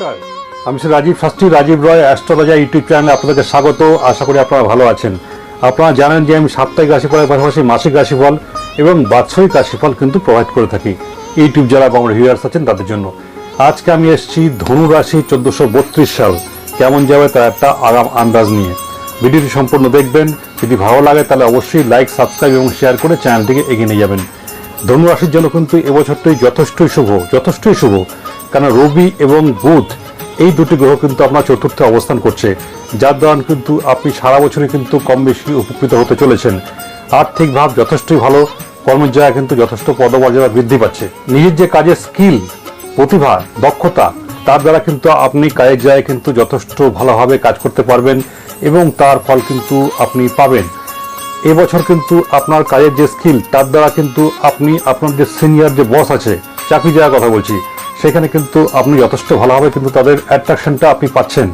আমি Shri Rajib Shastri, Rajib Roy, astrologer YouTube চ্যানেলে আপনাদেরকে স্বাগত। আশা করি আপনারা ভালো আছেন। আপনারা জানেন যে আমি সাপ্তাহিক রাশিফলের পাশাপাশি মাসিক রাশিফল এবং বাৎসরিক রাশিফল কিন্তু প্রোভাইড করে থাকি। ইউটিউব যারা আমার ভিউয়ার্স আছেন তাদের জন্য। আজকে আমি এসেছি ধনু রাশি চোদ্দোশো বত্রিশ সাল। কেমন যাবে তার একটা আগাম আন্দাজ নিয়ে। ভিডিওটি সম্পূর্ণ দেখবেন। যদি ভালো লাগে তাহলে অবশ্যই লাইক সাবস্ক্রাইব এবং শেয়ার করে চ্যানেলটিকে এগিয়ে নিয়ে যাবেন। ধনু রাশির জন্য কিন্তু এবছরটাই যথেষ্টই শুভ যথেষ্টই শুভ। কারণ রবি এবং বুধ, এই দুটি গ্রহ কিন্তু আপনার চতুর্থে অবস্থান করছে। যার দ্বারা কিন্তু আপনি সারা বছরই কিন্তু কম বেশি উপকৃত হতে চলেছেন। আর্থিক ভাব যথেষ্টই ভালো, কর্মের জায়গা কিন্তু যথেষ্ট পদমর্যাদা বৃদ্ধি পাচ্ছে। নিজের যে কাজের স্কিল, প্রতিভা, দক্ষতা, তার দ্বারা কিন্তু আপনি কাজের জায়গায় কিন্তু যথেষ্ট ভালোভাবে কাজ করতে পারবেন এবং তার ফল কিন্তু আপনি পাবেন। এবছর কিন্তু আপনার কাজের যে স্কিল তার দ্বারা কিন্তু আপনি আপনার যে সিনিয়র যে বস আছে, চাকরি যাওয়ার কথা বলছি, সেখানে কিন্তু আপনি যথেষ্ট ভালোভাবে কিন্তু তাদের অ্যাট্রাকশনটা আপনি পাচ্ছেন।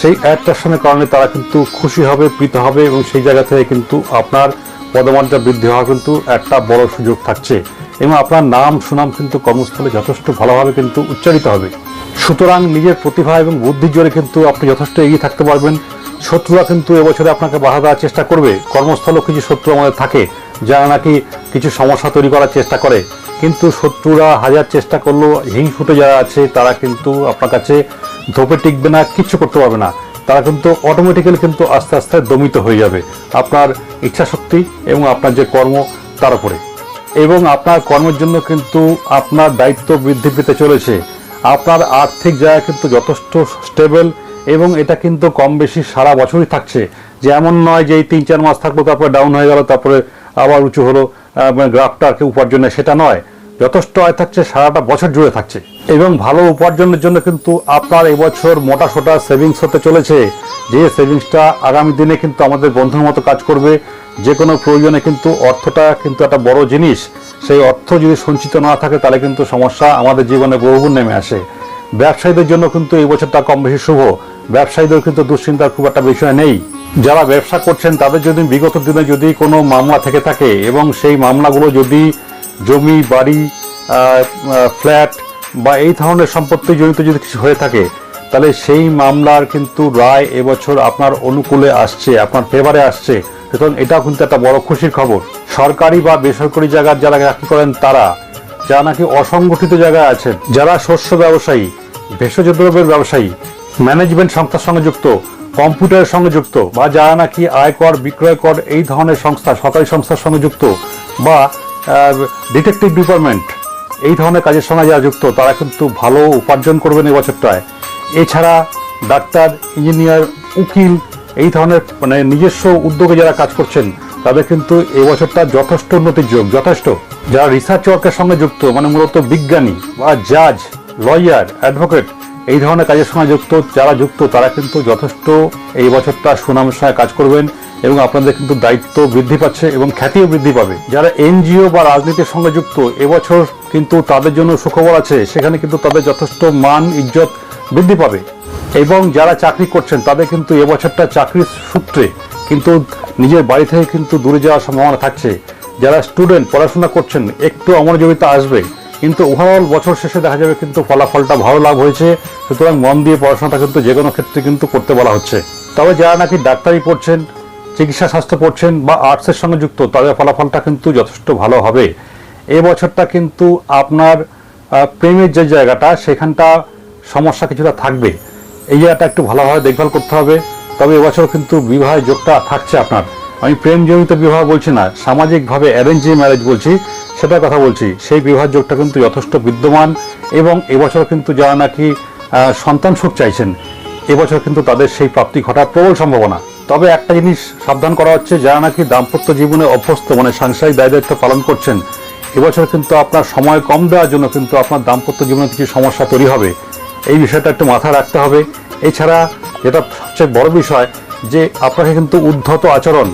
সেই অ্যাট্রাকশনের কারণে তারা কিন্তু খুশি হবে, প্রীত হবে এবং সেই জায়গা থেকে কিন্তু আপনার পদমাত্রা বৃদ্ধি হওয়া কিন্তু একটা বড় সুযোগ থাকছে এবং আপনার নাম, সুনাম কিন্তু কর্মস্থলে যথেষ্ট ভালোভাবে কিন্তু উচ্চারিত হবে। সুতরাং নিজের প্রতিভা এবং বুদ্ধির জোরে কিন্তু আপনি যথেষ্ট এগিয়ে থাকতে পারবেন। শত্রুরা কিন্তু এবছরে আপনাকে বাধা দেওয়ার চেষ্টা করবে। কর্মস্থলেও কিছু শত্রু আমাদের থাকে, যারা নাকি কিছু সমস্যা তৈরি করার চেষ্টা করে। কিন্তু শত্রুরা হাজার চেষ্টা করলেও হিংসুটে যারা আছে, তারা কিন্তু আপনার কাছে ধোপে টিকবে না, কিচ্ছু করতে পারবে না। তারা কিন্তু অটোমেটিক্যালি কিন্তু আস্তে আস্তে দমিত হয়ে যাবে আপনার ইচ্ছা শক্তি এবং আপনার যে কর্ম, তার উপরে। এবং আপনার কর্মের জন্য কিন্তু আপনার দায়িত্ব বৃদ্ধি পেতে চলেছে। আপনার আর্থিক জায়গা কিন্তু যথেষ্ট স্টেবল এবং এটা কিন্তু কম বেশি সারা বছরই থাকছে। যে এমন নয় যে এই তিন চার মাস থাকল তারপরে ডাউন হয়ে গেল তারপরে আবার উঁচু হলো আহ, মানে উপার্জনে সেটা নয়। যথেষ্ট আয় থাকছে সারাটা বছর জুড়ে থাকছে। এবং ভালো উপার্জনের জন্য কিন্তু আপনার এবছর মোটা সোটা সেভিংস হতে চলেছে। যে সেভিংসটা আগামী দিনে কিন্তু আমাদের বন্ধুর মতো কাজ করবে যে কোনো প্রয়োজনে কিন্তু অর্থটা কিন্তু একটা বড় জিনিস। সেই অর্থ যদি সঞ্চিত না থাকে তাহলে কিন্তু সমস্যা আমাদের জীবনে বহুগুণ নেমে আসে। ব্যবসায়ীদের জন্য কিন্তু এই বছরটা কম বেশি শুভ। ব্যবসায়ীদের কিন্তু দুশ্চিন্তার খুব একটা বিষয় নেই। যারা ব্যবসা করছেন, তাদের যদি বিগত দিনে যদি কোনো মামলা থেকে থাকে এবং সেই মামলাগুলো যদি জমি, বাড়ি ফ্ল্যাট বা এই ধরনের সম্পত্তি জড়িত যদি কিছু হয়ে থাকে, তাহলে সেই মামলার কিন্তু রায় এবছর আপনার অনুকূলে আসছে, আপনার ফেভারে আসছে। সুতরাং এটাও কিন্তু একটা বড় খুশির খবর। সরকারি বা বেসরকারি জায়গার যারা চাকরি করেন, তারা যারা নাকি অসংগঠিত জায়গায় আছেন, যারা শস্য ব্যবসায়ী, ভেষজ দ্রব্যের ব্যবসায়ী ম্যানেজমেন্ট সংস্থার সঙ্গে যুক্ত, কম্পিউটারের সঙ্গে যুক্ত, বা যারা নাকি আয়কর বিক্রয় কর, এই ধরনের সংস্থা, সরকারি সংস্থার সঙ্গে যুক্ত, বা ডিটেকটিভ ডিপার্টমেন্ট এই ধরনের কাজের সঙ্গে যারা যুক্ত, তারা কিন্তু ভালো উপার্জন করবেন এই বছরটায় এছাড়া ডাক্তার, ইঞ্জিনিয়ার, উকিল, এই ধরনের মানে নিজস্ব উদ্যোগে যারা কাজ করছেন, তাদের কিন্তু এই বছরটা যথেষ্ট উন্নতির যোগ, যথেষ্ট। যারা রিসার্চ ওয়ার্কের সঙ্গে যুক্ত মানে মূলত বিজ্ঞানী বা জাজ লয়ার অ্যাডভোকেট এই ধরনের কাজের সঙ্গে যুক্ত, যারা যুক্ত, তারা কিন্তু যথেষ্ট এই বছরটা সুনামের সঙ্গে কাজ করবেন এবং আপনাদের কিন্তু দায়িত্ব বৃদ্ধি পাচ্ছে এবং খ্যাতিও বৃদ্ধি পাবে। যারা এনজিও বা রাজনীতির সঙ্গে যুক্ত, এবছর কিন্তু তাদের জন্য সুখবর আছে, সেখানে কিন্তু তাদের যথেষ্ট মান, ইজ্জত বৃদ্ধি পাবে। এবং যারা চাকরি করছেন, তাদের কিন্তু এবছরটা চাকরির সূত্রে কিন্তু নিজের বাড়ি থেকে কিন্তু দূরে যাওয়ার সম্ভাবনা থাকছে। যারা স্টুডেন্ট, পড়াশোনা করছেন, একটু অমনোযোগিতা আসবে। কিন্তু ওভারঅল বছর শেষে দেখা যাবে কিন্তু ফলাফলটা ভালো লাভ হয়েছে। সুতরাং মন দিয়ে পড়াশোনাটা কিন্তু যে কোনো ক্ষেত্রে কিন্তু করতে বলা হচ্ছে। তবে যারা নাকি ডাক্তারি পড়ছেন, চিকিৎসা স্বাস্থ্য পড়ছেন বা আর্টসের সঙ্গে যুক্ত, তাদের ফলাফলটা কিন্তু যথেষ্ট ভালো হবে। এ বছরটা কিন্তু আপনার প্রেমের যে জায়গাটা, সেখানটা সমস্যা কিছুটা থাকবে। এই জায়গাটা একটু ভালোভাবে দেখভাল করতে হবে। তবে এবছর কিন্তু বিবাহের যোগটা থাকছে আপনার। আমি প্রেমজনিত বিবাহ বলছি না, সামাজিকভাবে অ্যারেঞ্জ ম্যারেজ বলছি সেটার কথা বলছি। সেই বিবাহ যোগটা কিন্তু যথেষ্ট বিদ্যমান এবং এবছর কিন্তু যারা নাকি সন্তান সুখ চাইছেন, এবছর কিন্তু তাদের সেই প্রাপ্তি ঘটার প্রবল সম্ভাবনা। তবে একটা জিনিস সাবধান করা হচ্ছে, যারা নাকি দাম্পত্য জীবনে অভ্যস্ত মানে সাংসারিক দায় দায়িত্ব পালন করছেন, এবছর কিন্তু আপনার সময় কম দেওয়ার জন্য কিন্তু আপনার দাম্পত্য জীবনে কিছু সমস্যা তৈরি হবে। এই বিষয়টা একটু মাথায় রাখতে হবে। এছাড়া যেটা সবচেয়ে বড় বিষয়, যে আপনাকে কিন্তু উদ্ধত আচরণ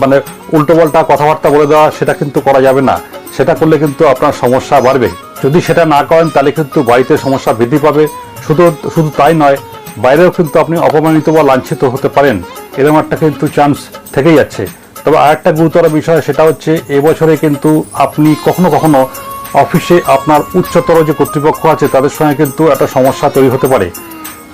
মানে উল্টোপাল্টা কথাবার্তা বলে দেওয়া, সেটা কিন্তু করা যাবে না। সেটা করলে কিন্তু আপনার সমস্যা বাড়বে। যদি সেটা না করেন, তাহলে কিন্তু বাড়িতে সমস্যা বৃদ্ধি পাবে। শুধু শুধু তাই নয়, বাইরেও কিন্তু আপনি অপমানিত বা লাঞ্ছিত হতে পারেন। এরকম একটা কিন্তু চান্স থেকেই যাচ্ছে। তবে আরেকটা গুরুতর বিষয়, সেটা হচ্ছে এবছরে কিন্তু আপনি কখনো কখনো অফিসে আপনার উচ্চতর যে কর্তৃপক্ষ আছে, তাদের সঙ্গে কিন্তু একটা সমস্যা তৈরি হতে পারে।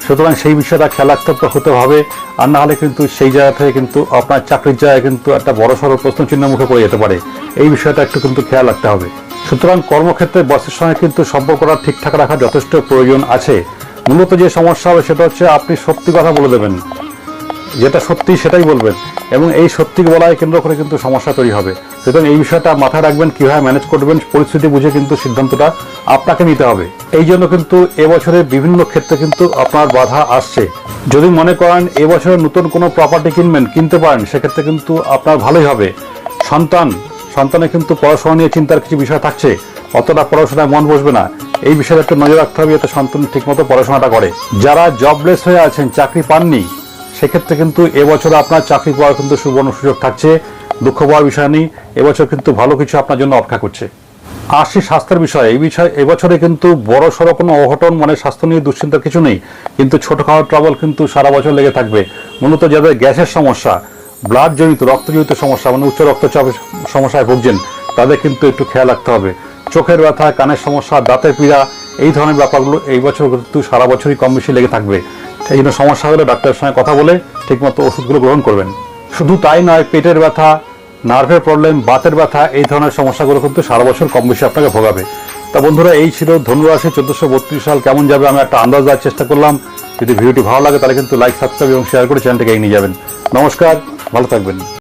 সুতরাং সেই বিষয়টা খেয়াল রাখতে হতে হবে। আর না হলে কিন্তু সেই জায়গা থেকে কিন্তু আপনার চাকরির জায়গায় কিন্তু একটা বড় সড়ো প্রশ্ন চিহ্ন মুখে পড়ে যেতে পারে। এই বিষয়টা একটু কিন্তু খেয়াল রাখতে হবে। সুতরাং কর্মক্ষেত্রে বসের সঙ্গে কিন্তু সম্পর্কটা ঠিকঠাক রাখা যথেষ্ট প্রয়োজন আছে। মূলত যে সমস্যা হবে সেটা হচ্ছে আপনি সত্যি কথা বলে দেবেন। যেটা সত্যি সেটাই বলবেন। এবং এই সত্যি বলায় কেন্দ্র করে কিন্তু সমস্যা তৈরি হবে। সুতরাং এই বিষয়টা মাথায় রাখবেন, কীভাবে ম্যানেজ করবেন পরিস্থিতি বুঝে কিন্তু সিদ্ধান্তটা আপনাকে নিতে হবে। এই জন্য কিন্তু এবছরে বিভিন্ন ক্ষেত্রে কিন্তু আপনার বাধা আসছে। যদি মনে করেন এবছরে নতুন কোনো প্রপার্টি কিনবেন, কিনতে পারেন, সেক্ষেত্রে কিন্তু আপনার ভালোই হবে। সন্তান, সন্তানের কিন্তু পড়াশোনা নিয়ে চিন্তার কিছু বিষয় থাকছে। অতটা পড়াশোনায় মন বসবে না। এই বিষয়ে একটু নজর রাখতে হবে যাতে সন্তান ঠিকমতো পড়াশোনাটা করে। যারা জবলেস হয়ে আছেন, চাকরি পাননি সেক্ষেত্রে কিন্তু এবছর আপনার চাকরি পাওয়ার কিন্তু সুবর্ণ সুযোগ থাকছে। দুঃখ পাওয়ার বিষয় নেই। এবছর কিন্তু ভালো কিছু আপনার জন্য অপেক্ষা করছে। আসছি স্বাস্থ্যের বিষয়ে। এই বিষয়ে, এবছরে কিন্তু বড় সড়ো কোনো অঘটন মানে স্বাস্থ্য নিয়ে দুশ্চিন্তার কিছু নেই। কিন্তু ছোটখাটো ট্রাবল কিন্তু সারা বছর লেগে থাকবে। মূলত যাদের গ্যাসের সমস্যা ব্লাড জনিত রক্তজনিত সমস্যা মানে উচ্চ রক্তচাপের সমস্যায় ভুগছেন, তাদের কিন্তু একটু খেয়াল রাখতে হবে। চোখের ব্যথা, কানের সমস্যা, দাঁতের পীড়া এই ধরনের ব্যাপারগুলো এই বছর কিন্তু সারা বছরই কম বেশি লেগে থাকবে। এই জন্য সমস্যা হলে ডাক্তারের সঙ্গে কথা বলে ঠিকমতো ওষুধগুলো গ্রহণ করবেন। শুধু তাই নয়, পেটের ব্যথা, নার্ভের প্রবলেম, বাতের ব্যথা, এই ধরনের সমস্যাগুলো কিন্তু সারা বছর কম বেশি আপনাকে ভোগাবে। তা বন্ধুরা, এই ছিল ধনুরাশি চোদ্দোশো বত্রিশ সাল কেমন যাবে? আমি একটা আন্দাজ দেওয়ার চেষ্টা করলাম। যদি ভিডিওটি ভালো লাগে, তাহলে কিন্তু লাইক সাবস্ক্রাইব এবং শেয়ার করে চ্যানেলটাকে এগিয়ে নিয়ে যাবেন। নমস্কার, ভালো থাকবেন।